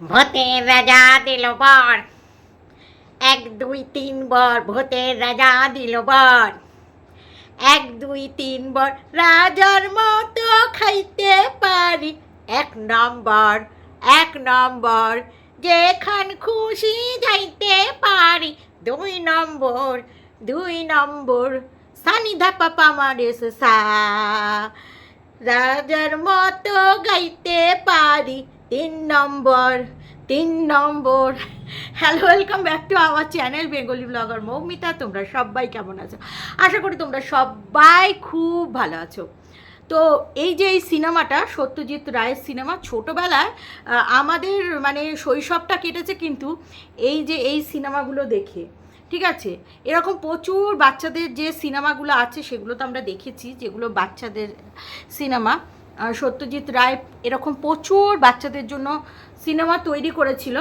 ভূতের রাজা দিল বর। এক, দুই, তিন বর ভূতের রাজা দিল বর। এক, দুই, তিন বর, রাজার মতো খাইতে পারি। এক নম্বর এক নম্বর, যেখান খুশি যাইতে পারি। দুই নম্বর দুই নম্বর সানি ধাপা পামারে সা রাজার মতো গাইতে পারি। তিন নম্বর তিন নম্বর। Hello welcome back to our channel Bengali blogger Moumita তোমরা সবাই কেমন আছো? আশা করি তোমরা সবাই খুব ভালো আছো। তো এই যে এই সিনেমাটা, সত্যজিৎ রায়ের সিনেমা, ছোটোবেলায় আমাদের মানে শৈশবটা কেটেছে কিন্তু এই যে এই সিনেমাগুলো দেখে। ঠিক আছে? এরকম প্রচুর বাচ্চাদের যে সিনেমাগুলো আছে, সেগুলো তো আমরা দেখেছি, যেগুলো বাচ্চাদের সিনেমা। সত্যজিৎ রায় এরকম প্রচুর বাচ্চাদের জন্য সিনেমা তৈরি করেছিল।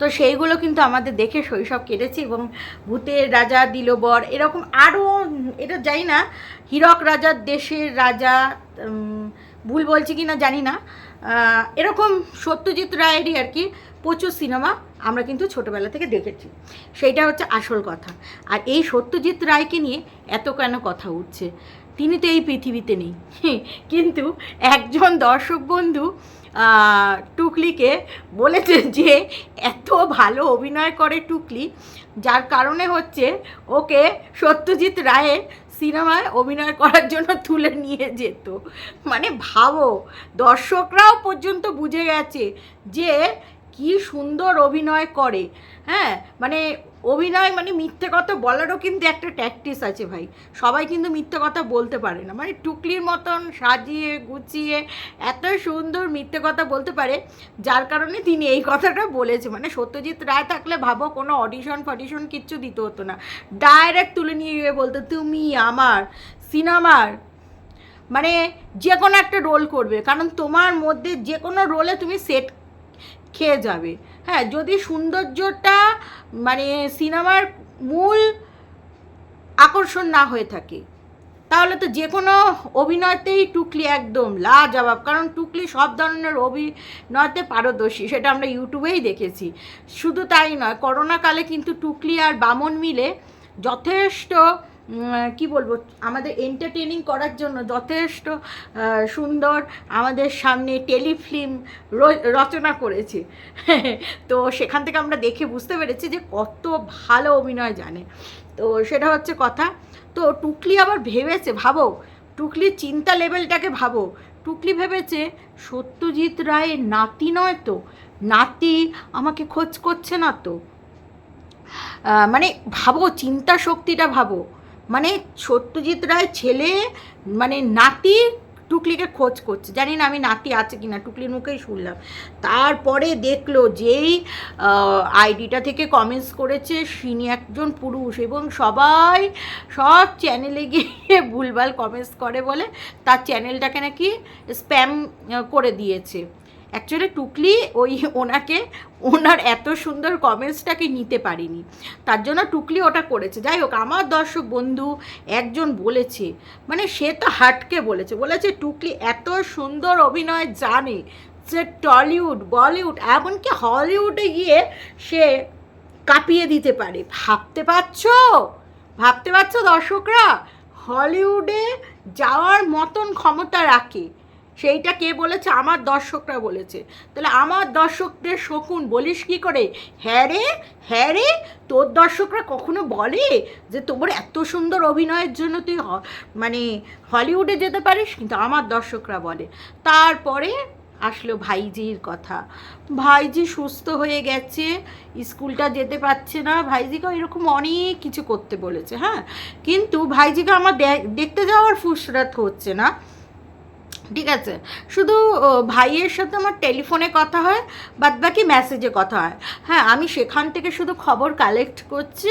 তো সেইগুলো কিন্তু আমাদের দেখে শৈশব কেটেছে এবং ভূতের রাজা দিল বর এরকম আরও এটা জানি না, হীরক রাজার দেশের রাজা ভুল বলছি কি না জানি না। এরকম সত্যজিৎ রায়েরই আর কি প্রচুর সিনেমা আমরা কিন্তু ছোটোবেলা থেকে দেখেছি। সেইটা হচ্ছে আসল কথা। আর এই সত্যজিৎ রায়কে নিয়ে এত কেন কথা উঠছে? তিনি তো এই পৃথিবীতে নেই। কিন্তু একজন দর্শক বন্ধু টুকলিকে বলেছে যে এত ভালো অভিনয় করে টুকলি, যার কারণে হচ্ছে ওকে সত্যজিৎ রায়ের সিনেমায় অভিনয় করার জন্য তুলে নিয়ে যেত। মানে ভাবো, দর্শকরাও পর্যন্ত বুঝে গেছে যে কি সুন্দর অভিনয় করে। হ্যাঁ মানে অভিনয় মানে মিথ্যে কথা বলারও কিন্তু একটা ট্যাকটিস আছে ভাই। সবাই কিন্তু মিথ্যে কথা বলতে পারে না। মানে টুকলির মতন সাজিয়ে, গুছিয়ে এত সুন্দর মিথ্যে কথা বলতে পারে, যার কারণে তিনি এই কথাটা বলেছে। মানে সত্যজিৎ রায় থাকলে ভাবো কোনো অডিশন ফডিশন কিচ্ছু দিতে হতো না। ডাইরেক্ট তুলে নিয়ে গিয়ে বলতো, তুমি আমার সিনেমার মানে যে কোনো একটা রোল করবে। কারণ তোমার মধ্যে যে কোনো রোলে তুমি সেট খেয়ে যাবে। হ্যাঁ যদি সৌন্দর্যটা মানে সিনেমার মূল আকর্ষণ না হয়ে থাকে, তাহলে তো যে কোনো অভিনয়তেই টুকলি একদম লাজবাব, কারণ টুকলি সব ধরনের অভিনয়তে পারদর্শী, সেটা আমরা ইউটিউবেই দেখেছি। শুধু তাই নয়, করোনাকালে কিন্তু টুকলি আর বামন মিলে যথেষ্ট কি বলব, আমাদের এন্টারটেনিং করার জন্য যথেষ্ট সুন্দর আমাদের সামনে টেলিফিল্ম রচনা করেছে। তো সেখান থেকে আমরা দেখে বুঝতে পেরেছি যে কত ভালো অভিনয় জানে। তো সেটা হচ্ছে কথা। তো টুকলি আবার ভেবেছে, ভাবো, টুকলির চিন্তা লেভেলটাকে ভাবো। টুকলি ভেবেছে, সত্যজিৎ রায়ের নাতি নয় তো? নাতি আমাকে খোঁজ করছে না তো? মানে ভাবো, চিন্তা শক্তিটা ভাবো। মানে সত্যজিৎ রায় ছেলে মানে নাতি টুকলিকে খোঁজ করছে। জানি না আমি নাতি আছে কিনা, টুকলির মুখেই শুনলাম। তারপরে দেখল যেই আইডিটা থেকে কমেন্টস করেছে সিনি একজন পুরুষ এবং সবাই সব চ্যানেলে গিয়ে ভুলভাল কমেন্টস করে বলে, তার চ্যানেলটাকে নাকি স্প্যাম করে দিয়েছে। অ্যাকচুয়ালি টুকলি ওই ওনাকে, ওনার এত সুন্দর কমেন্টসটাকে নিতে পারিনি। তার জন্য টুকলি ওটা করেছে। যাই হোক, আমার দর্শক বন্ধু একজন বলেছে মানে সে তো হাটকে বলেছে বলেছে টুকলি এত সুন্দর অভিনয় জানে সে টলিউড, বলিউড, এমনকি হলিউডে গিয়ে সে কাঁপিয়ে দিতে পারে। ভাবতে পারছ? ভাবতে পারছ দর্শকরা? হলিউডে যাওয়ার মতন ক্ষমতা রাখে। সেইটা কে বলেছে? আমার দর্শকরা বলেছে। তাহলে আমার দর্শকদের শকুন বলিস কি করে? হ্যাঁ রে হ্যাঁ রে, তোর দর্শকরা কখনো বলে যে তোমার এত সুন্দর অভিনয়ের জন্য তুই মানে হলিউডে যেতে পারিস? কিন্তু আমার দর্শকরা বলে। তারপরে আসলো ভাইজির কথা। ভাইজি সুস্থ হয়ে গেছে, স্কুলটা যেতে পারছে না। ভাইজিকে এরকম অনেক কিছু করতে বলেছে হ্যাঁ? কিন্তু ভাইজিকে আমার দেখতে যাওয়ার ফুসরাত হচ্ছে না। ঠিক আছে? শুধু ভাইয়ের সাথে আমার টেলিফোনে কথা হয় বাদ বাকি মেসেজে কথা হয়। হ্যাঁ আমি সেখান থেকে শুধু খবর কালেক্ট করছি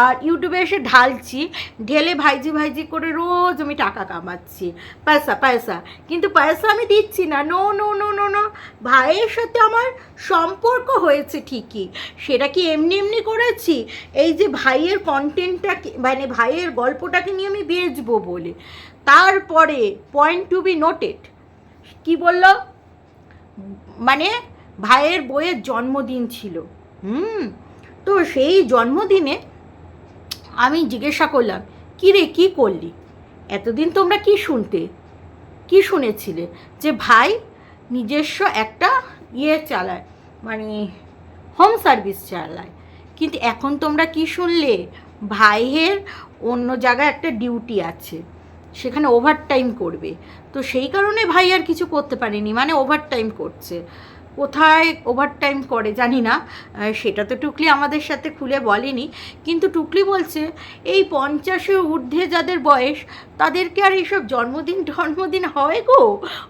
আর ইউটিউবে এসে ঢালছি। ঢেলে ভাইজি ভাইজি করে রোজ আমি টাকা কামাচ্ছি। পয়সা পয়সা। কিন্তু পয়সা আমি দিচ্ছি না। No no no no no ভাইয়ের সাথে আমার সম্পর্ক হয়েছে ঠিকই। সেটা কি এমনি এমনি করেছি? এই যে ভাইয়ের কন্টেন্টটাকে মানে ভাইয়ের গল্পটাকে নিয়ে আমি বেচবো বলে। তারপরে পয়েন্ট টু বি নোটেড কি বলল? মানে ভাইয়ের বইয়ের জন্মদিন ছিল। হুম, তো সেই জন্মদিনে আমি জিজ্ঞাসা করলাম, কী রে, কী করলি? এতদিন তোমরা কি শুনতে? কি শুনেছিলে? যে ভাই নিজস্ব একটা ইয়ে চালায় মানে হোম সার্ভিস চালায়। কিন্তু এখন তোমরা কি শুনলে? ভাইয়ের অন্য জায়গায় একটা ডিউটি আছে। সেখানে ওভার টাইম করবে। তো সেই কারণে ভাই আর কিছু করতে পারেনি মানে ওভার টাইম করছে। কোথায় ওভারটাইম করে জানি না সেটা তো টুকলি আমাদের সাথে খুলে বলেনি, কিন্তু টুকলি বলছে এই পঞ্চাশের ঊর্ধ্বে যাদের বয়স, তাদেরকে আর এইসব জন্মদিন জন্মদিন হয় গো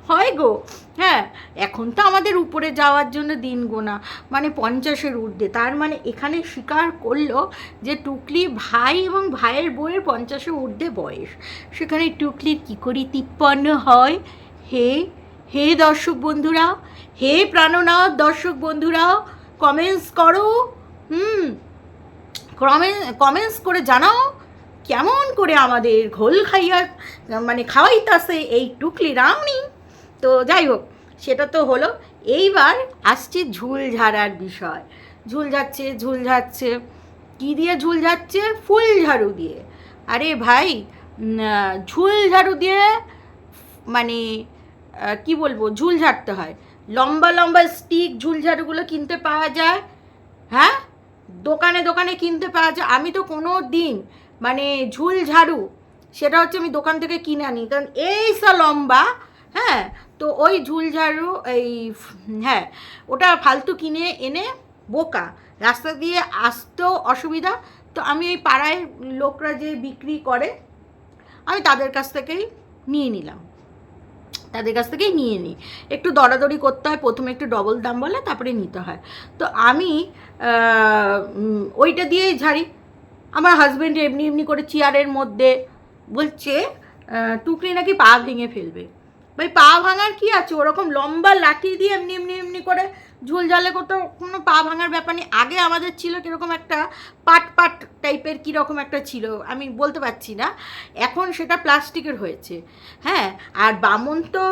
হয় গো। হ্যাঁ এখন তো আমাদের উপরে যাওয়ার জন্য দিন গোনা মানে পঞ্চাশের ঊর্ধ্বে। তার মানে এখানে স্বীকার করল যে টুকলি ভাই এবং ভাইয়ের বউয়ের পঞ্চাশের ঊর্ধ্বে বয়স। সেখানে টুকলির কী করি তিপ্পান্ন হয়? হে হে দর্শক বন্ধুরা হে প্রাণনাথ, দর্শক বন্ধুরা কমেন্টস করো, হুম কমেন্টস করে জানাও কেমন করে আমাদের ঘোল খাইয়া মানে খাওয়াইতাছে এই টুকলি রামনি। তো যাই হোক, সেটা তো হলো। এইবার আসছে ঝুল ঝাড়ার বিষয়। ঝুল যাচ্ছে ঝুল যাচ্ছে। কী দিয়ে ঝুল যাচ্ছে? ফুল ঝাড়ু দিয়ে। আরে ভাই ঝুল ঝাড়ু দিয়ে মানে কি বলব? ঝুল ঝাড়তে হয়। লম্বা লম্বা স্টিক ঝুলঝাড়ুগুলো কিনতে পাওয়া যায়। হ্যাঁ? দোকানে দোকানে কিনতে পাওয়া যায়। আমি তো কোনো দিন মানে ঝুলঝাড়ু, সেটা হচ্ছে আমি দোকান থেকে কিনে আনি। কারণ এই সা লম্বা হ্যাঁ? তো ওই ঝুলঝাড়ু, এই হ্যাঁ ওটা ফালতু কিনে এনে বোকা। রাস্তা দিয়ে আসতেও অসুবিধা। তো আমি ওই পাড়ায় লোকরা যে বিক্রি করে, আমি তাদের কাছ থেকেই নিয়ে নিলাম। তাদের কাছ থেকেই নিয়ে নিই। একটু দরাদরি করতে হয়, প্রথমে একটু ডবল দাম বলে, তারপরে নিতে হয়। তো আমি ওইটা দিয়েই ঝাড়ি। আমার হাজব্যান্ড এমনি এমনি করে চেয়ারের মধ্যে বলছে টুকরি নাকি পা ভেঙে ফেলবে। ভাই, পা ভাঙার কি আছে? ওরকম লম্বা লাঠি দিয়ে এমনি এমনি এমনি করে ঝুল জালে কোথাও কোনো পা ভাঙার ব্যাপার নেই। আগে আমাদের ছিল কীরকম একটা পাট পাট টাইপের কীরকম একটা ছিল, আমি বলতে পারছি না। এখন সেটা প্লাস্টিকের হয়েছে হ্যাঁ? আর বামন তো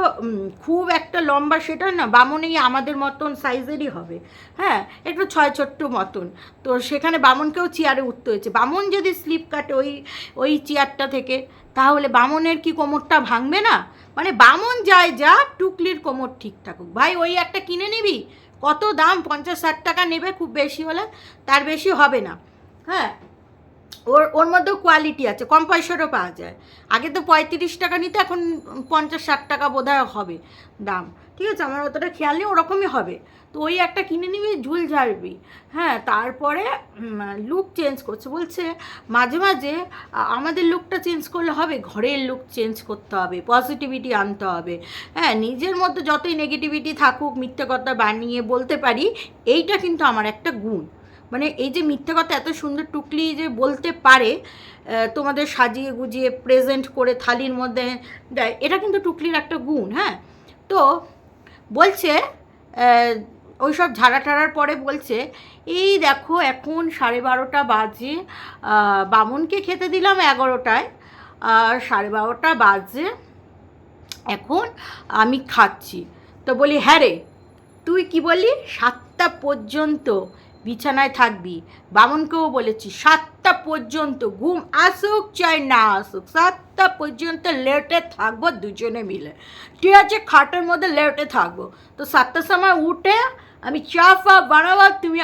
খুব একটা লম্বা, সেটা না, বামনেই আমাদের মতন সাইজেরই হবে হ্যাঁ? একটু ছয় ছোট্ট মতন। তো সেখানে বামনকেও চেয়ারে উঠতে হয়েছে। বামন যদি স্লিপ কাটে ওই ওই চেয়ারটা থেকে তাহলে বামনের কি কোমরটা ভাঙবে না? মানে বামন যায় যা, টুকলির কোমর ঠিক থাকুক। ভাই, ওই একটা কিনে নিবি? কত দাম? পঞ্চাশ, ষাট টাকা নেবে খুব বেশি হলে, তার বেশি হবে না। হ্যাঁ? ওর ওর মধ্যেও কোয়ালিটি আছে, কম পয়সারও পাওয়া যায়। আগে তো পঁয়ত্রিশ টাকা নিতে, এখন পঞ্চাশ, ষাট টাকা বোধহয় হবে দাম। ঠিক আছে, আমার অতটা খেয়াল নেই, ওরকমই হবে। তো ওই একটা কিনে নিবি, ঝুল ঝাড়বি। হ্যাঁ তারপরে লুক চেঞ্জ করছে। বলছে, মাঝে মাঝে আমাদের লুকটা চেঞ্জ করলে হবে, ঘরের লুক চেঞ্জ করতে হবে পজিটিভিটি আনতে হবে। হ্যাঁ নিজের মধ্যে যতই নেগেটিভিটি থাকুক, মিথ্যে কথা বানিয়ে বলতে পারি, এইটা কিন্তু আমার একটা গুণ। মানে এই যে মিথ্যে কথা এত সুন্দর টুকলি যে বলতে পারে তোমাদের সাজিয়ে গুজিয়ে প্রেজেন্ট করে থালির মধ্যে, দেয়, এটা কিন্তু টুকলির একটা গুণ হ্যাঁ। তো বলছে আহ, ওইসব ঝাড়া টাড়ার পরে বলছে এই দেখো এখন সাড়ে বারোটা বাজে বামুনকে খেতে দিলাম এগারোটায় আর সাড়ে বারোটা বাজে এখন আমি খাচ্ছি। তো বলি হ্যাঁ রে তুই কি বললি? সাতটা পর্যন্ত বিছানায় থাকবি। বামনকেও বলেছি সাতটা পর্যন্ত ঘুম আসুক চাই না আসুক সাতটা পর্যন্ত লেটে থাকব দুজনে মিলে। ঠিক আছে খাটের মধ্যে লেটে থাকব। তো সাতটার সময় উঠে আমি চা ফা বানাবো, তুমি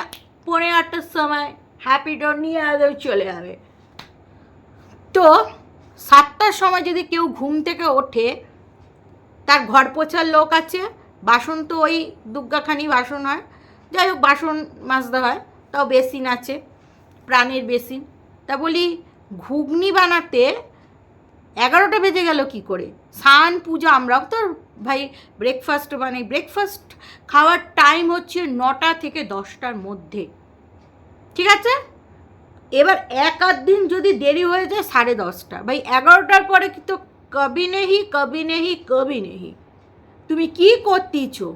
পৌনে আটটার সময় হ্যাপি ডোর নিয়ে একদম চলে যাবে। তো সাতটার সময় যদি কেউ ঘুম থেকে ওঠে, তার ঘর পোছার লোক আছে, বাসন তো ওই দুগ্গাখানি বাসন হয়, যাই হোক বাসন মাজতে হয়, তাও বেসিন আছে, প্রাণের বেসিন। তা বলি, ঘুগনি বানাতে এগারোটা বেজে গেল কি করে? স্নান পুজো, আমরাও তো ভাই ব্রেকফাস্ট বানাই ব্রেকফাস্ট খাওয়ার টাইম হচ্ছে নটা থেকে দশটার মধ্যে। ঠিক আছে? এবার এক আধ দিন যদি দেরি হয়ে যায়, সাড়ে দশটা। ভাই, এগারোটার পরে কি তো কবি নেহি কবি নেহি কবি নেহি। তুমি কি করতেছো?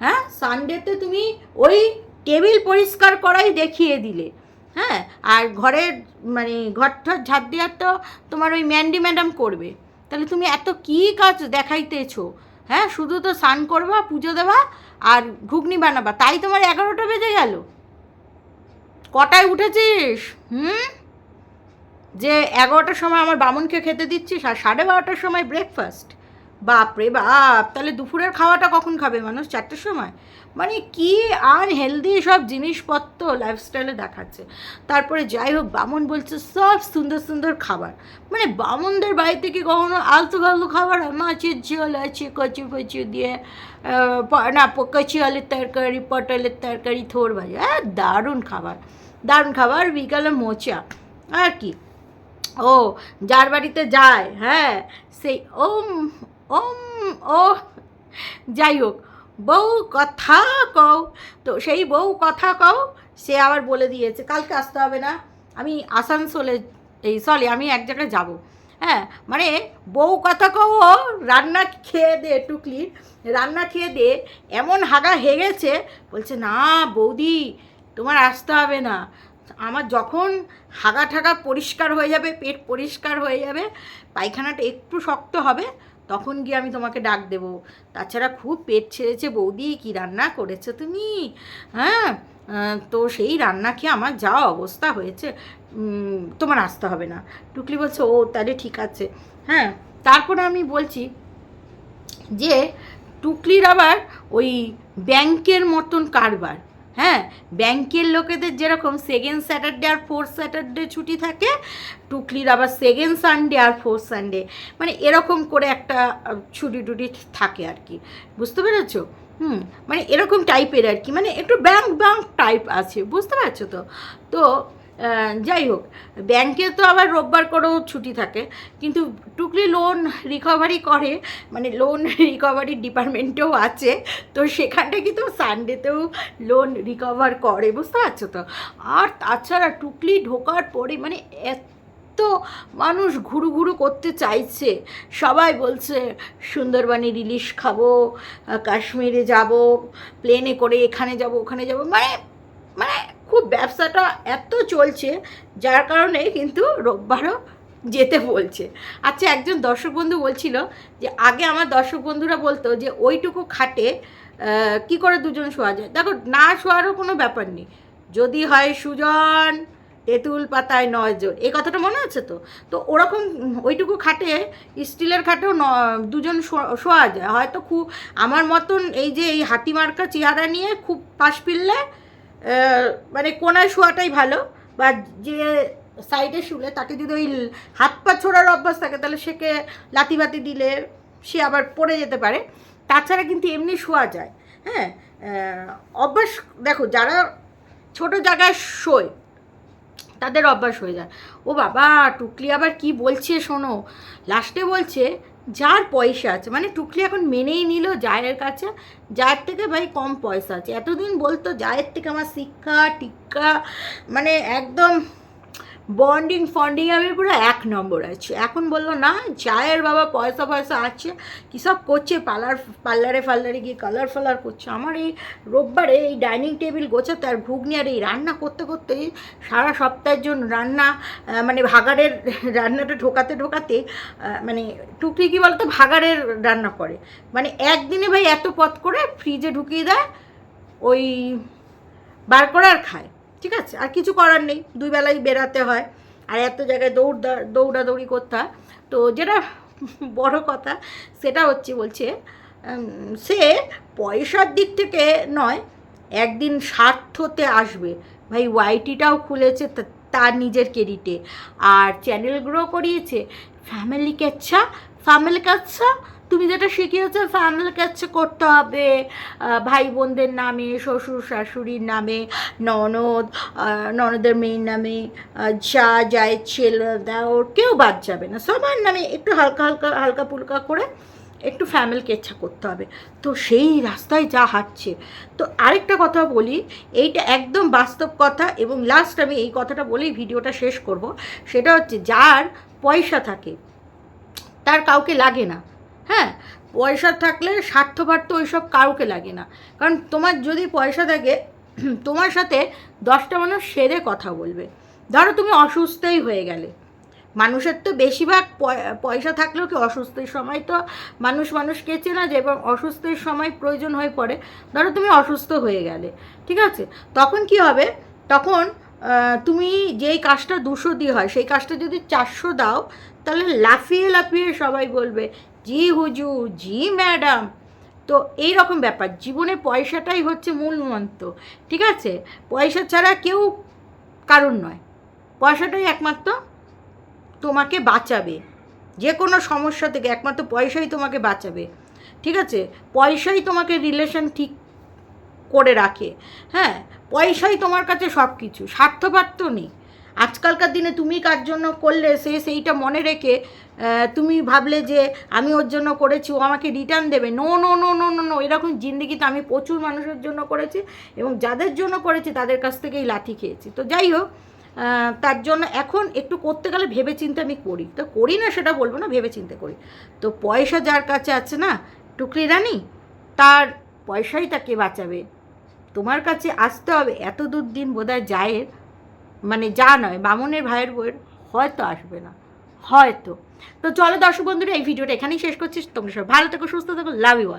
হ্যাঁ? সানডেতে তুমি ওই টেবিল পরিষ্কার করাই দেখিয়ে দিলে। হ্যাঁ আর ঘরের মানে ঘরটা ঝাড় দেওয়ার তো তোমার ওই ম্যান্ডি ম্যাডাম করবে। তাহলে তুমি এত কি কাজ দেখাইতেছো? হ্যাঁ শুধু তো স্নান করবা, পুজো দেবা আর ঘুগনি বানাবা। তাই তোমার এগারোটা বেজে গেল। কটায় উঠেছিস? হুম? যে এগারোটার সময় আমার বামুনকে খেতে দিচ্ছিস আর সাড়ে বারোটার সময় ব্রেকফাস্ট বাপ রে বাপ, তাহলে দুপুরের খাওয়াটা কখন খাবে মানুষ? চারটের সময়? মানে কি আনহেলদি সব জিনিসপত্র লাইফস্টাইলে দেখাচ্ছে। তারপরে যাই হোক, বামন বলছে, সব সুন্দর সুন্দর খাবার। মানে বামনদের বাড়িতে কি কখনো আলতু ফালতু খাবার? হয়? মাছের ঝোল আছে, কচু ফচু দিয়ে না কচি আলুর তরকারি, পটলের তরকারি, থোর ভাজা। হ্যাঁ দারুণ খাবার। দারুণ খাবার, বিকালে মোচা। আর কি? ও, যার বাড়িতে যায় হ্যাঁ সেই ওম ওম ও যাই হোক, বউ কথা কও। তো সেই বউ কথা কও, সে আবার বলে দিয়েছে, কালকে আসতে হবে না। আমি আসানসোলে, এই সরি, আমি এক জায়গায় যাব। হ্যাঁ মানে বউ কথা কও, রান্না খেয়ে দে টুকলি। রান্না খেয়ে দে, এমন হাগা হেগেছে, বলছে, না বৌদি, তোমার আসতে হবে না। আমার যখন হাগা ঠাগা পরিষ্কার হয়ে যাবে, পেট পরিষ্কার হয়ে যাবে, পায়খানাটা একটু শক্ত হবে তখন গিয়ে আমি তোমাকে ডাক দেব। তাছাড়া খুব পেট ছেড়েছে বৌদি, কি রান্না করেছ তুমি? হ্যাঁ তো সেই রান্না খেয়ে আমার যা অবস্থা হয়েছে তোমার আসতে হবে না। টুকলি বলছে, ও তাহলে ঠিক আছে। হ্যাঁ তারপরে আমি বলছি যে, টুকলির আবার ওই ব্যাংকের মতন কারবার। হ্যাঁ ব্যাংকের লোকেদের যেরকম সেকেন্ড স্যাটারডে আর ফোর্থ স্যাটারডে ছুটি থাকে, টুকলির আবার সেকেন্ড সানডে আর ফোর্থ সানডে মানে এরকম করে একটা ছুটি টুটি থাকে আর কি। বুঝতে পেরেছ? হুম মানে এরকম টাইপের আর কি। মানে একটু ব্যাংক ব্যাংক টাইপ আছে, বুঝতে পারছ তো? তো যাই হোক ব্যাংকে তো আবার রোববার করেও ছুটি থাকে, কিন্তু টুকলি লোন রিকভারি করে মানে লোন রিকভারি ডিপার্টমেন্টেও আছে, তো সেখানটা কিন্তু সানডেতেও লোন রিকভার করে, বুঝতে পারছ তো? আর তাছাড়া টুকলি ঢোকার পরে মানে এত মানুষ ঘুরু ঘুরু করতে চাইছে, সবাই বলছে, সুন্দরবনে রিলিশ খাব কাশ্মীরে যাব প্লেনে করে এখানে যাব, ওখানে যাব। মানে মানে খুব ব্যবসাটা এত চলছে, যার কারণে কিন্তু রোববারও যেতে বলছে। আচ্ছা একজন দর্শক বন্ধু বলছিল যে, আগে আমার দর্শক বন্ধুরা বলতো যে, ওইটুকু খাটে কি করে দুজন শোয়া যায়? দেখো, না শোয়ারও কোনো ব্যাপার নেই। যদি হয় সুজন, তেঁতুল পাতায় নয়জন এই কথাটা মনে আছে তো? তো ওরকম ওইটুকু খাটে, স্টিলের খাটেও ন, দুজন শোয়া যায়। হয়তো খুব, আমার মতন এই যে এই হাতিমার্কা চেহারা নিয়ে খুব পাশ ফিরলে মানে কোনায় শোয়াটাই ভালো, বা যে সাইডে শুলে তাকে যদি ওই হাত পা ছোড়ার অভ্যাস থাকে, তাহলে সেকে লাথি বাতি দিলে সে আবার পড়ে যেতে পারে। তাছাড়া কিন্তু এমনি শোয়া যায় হ্যাঁ? অভ্যাস, দেখো, যারা ছোট জায়গায় শোয়, তাদের অভ্যাস হয়ে যায়। ও বাবা, টুকলি আবার কি বলছে শোনো? লাস্টে বলছে যার পয়সা আছে মানে টুকলি এখন মেনেই নিল জায়ের কাছে। যার থেকে ভাই কম পয়সা আছে। এতদিন বলতো, জায়ের থেকে আমার শিক্ষা, টিক্কা মানে একদম বন্ডিং ফন্ডিং আমি পুরো এক নম্বর আছে। এখন বলল, না জায়ের বাবা পয়সা পয়সা আছে, কী সব করছে, পার্লার, পার্লারে, ফার্লারে গিয়ে কালার ফালার করছে। আমার এই রোববারে এই ডাইনিং টেবিল গোছাতে আর ঘুগনি আর এই রান্না করতে করতে সারা সপ্তাহের জন্য রান্না মানে ভাগাড়ের রান্নাটা ঢোকাতে ঢোকাতে মানে টুকরি কী বলতো, ভাগাড়ের রান্না করে। মানে একদিনে ভাই এত পথ করে ফ্রিজে ঢুকিয়ে দেয়, ওই বার করে আর খায়। ঠিক আছে? আর কিছু করার নেই। দুই বেলাই বেরাতে হয়। আর এত জায়গায় দৌড় দৌড়াদৌড়ি করতে হয়। তো যেটা বড় কথা, সেটা হচ্ছে, বলছে সে পয়সার দিক থেকে নয়, একদিন স্বার্থতে আসবে। ভাই ওয়াইটিটাও খুলেছে তার নিজের কেরিটে। আর চ্যানেল গ্রো করিয়েছে ফ্যামিলি কেচ্ছা ফ্যামিলি কাচ্ছা তুমি যেটা শিখিয়েছো ফ্যামিলি কাছে করতে হবে। ভাই বোনদের নামে, শ্বশুর, শাশুড়ির নামে, ননদ ননদের মেয়ের নামে যা যায় ছেলে, দেওর, কেউ বাদ যাবে না। সবার নামে একটু হালকা হালকা হালকা পুলকা করে একটু ফ্যামিলি কেচ্ছা করতে হবে। তো সেই রাস্তায় যা হাঁটছে। তো আরেকটা কথা বলি, এইটা একদম বাস্তব কথা এবং লাস্ট আমি এই কথাটা বলেই ভিডিওটা শেষ করব। সেটা হচ্ছে, যার পয়সা থাকে, তার কাউকে লাগে না। হ্যাঁ পয়সা থাকলে স্বার্থপার্থ ওইসব কাউকে লাগে না। কারণ তোমার যদি পয়সা থাকে, তোমার সাথে দশটা মানুষ সেরে কথা বলবে। ধরো তুমি অসুস্থই হয়ে গেলে। মানুষের তো বেশিরভাগ পয়- পয়সা থাকলেও কি অসুস্থের সময় তো মানুষ মানুষকে চেনা যায় এবং অসুস্থের সময় প্রয়োজন হয়ে পড়ে। ধরো তুমি অসুস্থ হয়ে গেলে, ঠিক আছে? তখন কি হবে? তখন তুমি যেই কাজটা দুশো দিয়ে হয়, সেই কাজটা যদি চারশো দাও, তাহলে লাফিয়ে লাফিয়ে সবাই বলবে জি হুজু জি ম্যাডাম। তো এই রকম ব্যাপার, জীবনে পয়সাটাই হচ্ছে মূল মন্ত্র, ঠিক আছে? পয়সা ছাড়া কেউ কারণ নয়। পয়সাটাই একমাত্র তোমাকে বাঁচাবে। যে কোনো সমস্যা থেকে একমাত্র পয়সাই তোমাকে বাঁচাবে, ঠিক আছে? পয়সাই তোমাকে রিলেশন ঠিক করে রাখে। হ্যাঁ পয়সাই তোমার কাছে সব কিছু স্বার্থপর তো নেই। আজকালকার দিনে তুমি কার জন্য করলে সে সেইটা মনে রেখে তুমি ভাবলে যে আমি ওর জন্য করেছি, ও আমাকে রিটার্ন দেবে। No no no no no no এরকম জিন্দিগিতে আমি প্রচুর মানুষের জন্য করেছি এবং যাদের জন্য করেছি তাদের কাছ থেকেই লাথি খেয়েছি। তো যাই হোক তার জন্য এখন একটু করতে গেলে ভেবে চিন্তে আমি করি। তো করি না সেটা বলব না ভেবে চিন্তে করি। তো পয়সা যার কাছে আছে না, টুকরি রানী, তার পয়সাই তাকে বাঁচাবে। তোমার কাছে আসতে হবে। এত দূর দিন বোধহয় যায়ের মানে যা নয়, বামনের ভাইয়ের বইয়ের হয়তো আসবে না, হয়তো। তো চলো দর্শক বন্ধুরা, এই ভিডিওটা এখানেই শেষ করছিস তোমরা সব ভালো থেকো, সুস্থ থাকো লাভ ইউ